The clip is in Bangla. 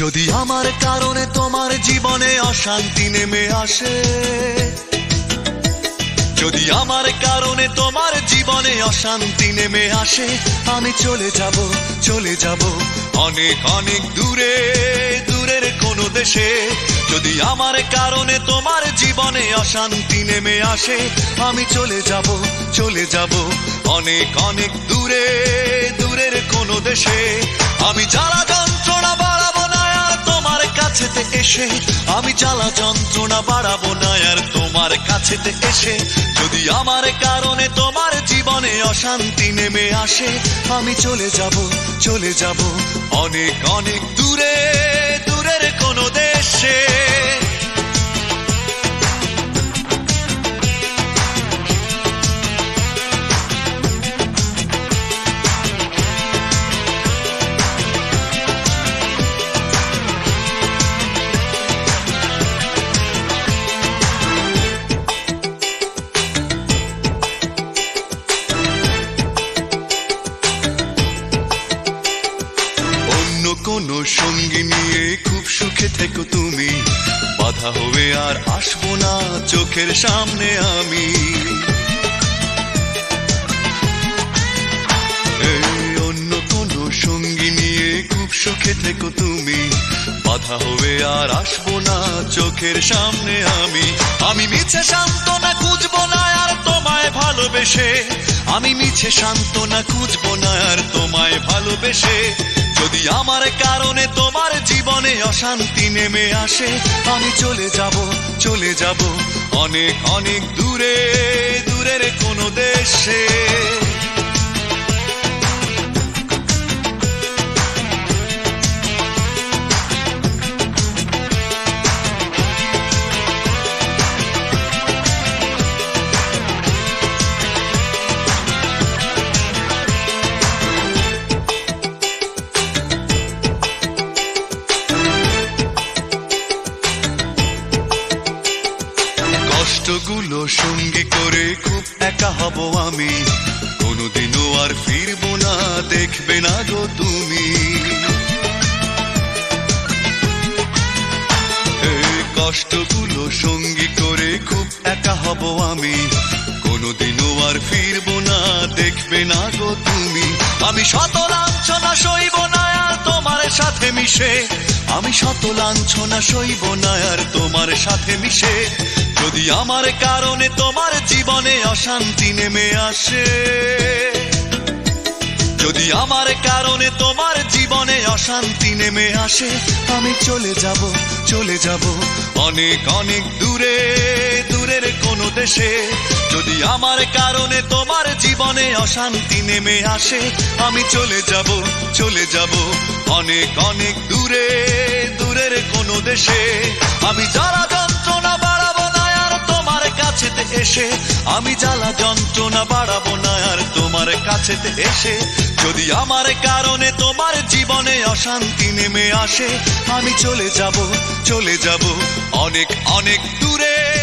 যদি আমার কারণে তোমার জীবনে অশান্তি নেমে আসে, যদি আমার কারণে তোমার জীবনে অশান্তি নেমে আসে, আমি চলে যাব চলে যাব অনেক অনেক দূরে, দূরের কোনো দেশে। যদি আমার কারণে তোমার জীবনে অশান্তি নেমে আসে, আমি চলে যাব চলে যাব অনেক অনেক দূরে, দূরের কোনো দেশে। আমি জ্বালা যন্ত্রণা বাড়াবো এসে, আমি জ্বালা যন্ত্রণা বাড়াবো না আর তোমার কাছে এসে। যদি আমার কারণে তোমার জীবনে অশান্তি নেমে আসে, আমি চলে যাব চলে যাব অনেক অনেক দূরে। কোন সঙ্গী নিয়ে খুব সুখে থেকো তুমি। বাধা হবে আর আসব না চোখের সামনে আমি। অন্য কোন সঙ্গী নিয়ে খুব সুখে থেকো তুমি। বাধা হবে আর আসব না চোখের সামনে আমি। আমি মিছে সান্ত্বনা খুঁজবো না আর তোমায় ভালোবেসে। আমি মিছে সান্ত্বনা খুঁজবো না আর তোমায় ভালোবেসে। যদি আমার কারণে তোমার জীবনে অশান্তি নেমে আসে, আমি চলে যাব চলে যাব অনেক অনেক দূরে, দূরের কোনো দেশে। কষ্টগুলো সঙ্গী করে খুব একা হব আমি। কোনোদিনও আর ফিরবো না, দেখবে না গো তুমি। কষ্টগুলো সঙ্গী করে খুব একা হব আমি। কোনোদিনও আর ফিরবো না, দেখবে না গো তুমি। আমি শত লাঞ্ছনা সইব না, তোমার সাথে মিশে। আমি শত লাঞ্ছনা সইব না আর তোমার সাথে মিশে। যদি আমার কারণে তোমার জীবনে অশান্তি নেমে আসে। যদি আমার কারণে তোমার জীবনে অশান্তি নেমে আসে, আমি চলে যাব চলে যাব অনেক অনেক দূরে, দূরের কোনো দেশে। যদি আমার কারণে তোমার জীবনে অশান্তি নেমে আসে। আমি চলে যাব চলে যাব অনেক অনেক দূরে, দূরের কোনো দেশে। আমি জ্বালা যন্ত্রণা বাড়াবো না আর তোমার কাছেতে এসে। আমি জ্বালা যন্ত্রণা বাড়াবো না আর তোমার কাছেতে এসে। যদি আমার কারণে তোমার জীবনে অশান্তি নেমে আসে, আমি চলে যাব চলে যাব অনেক অনেক দূরে।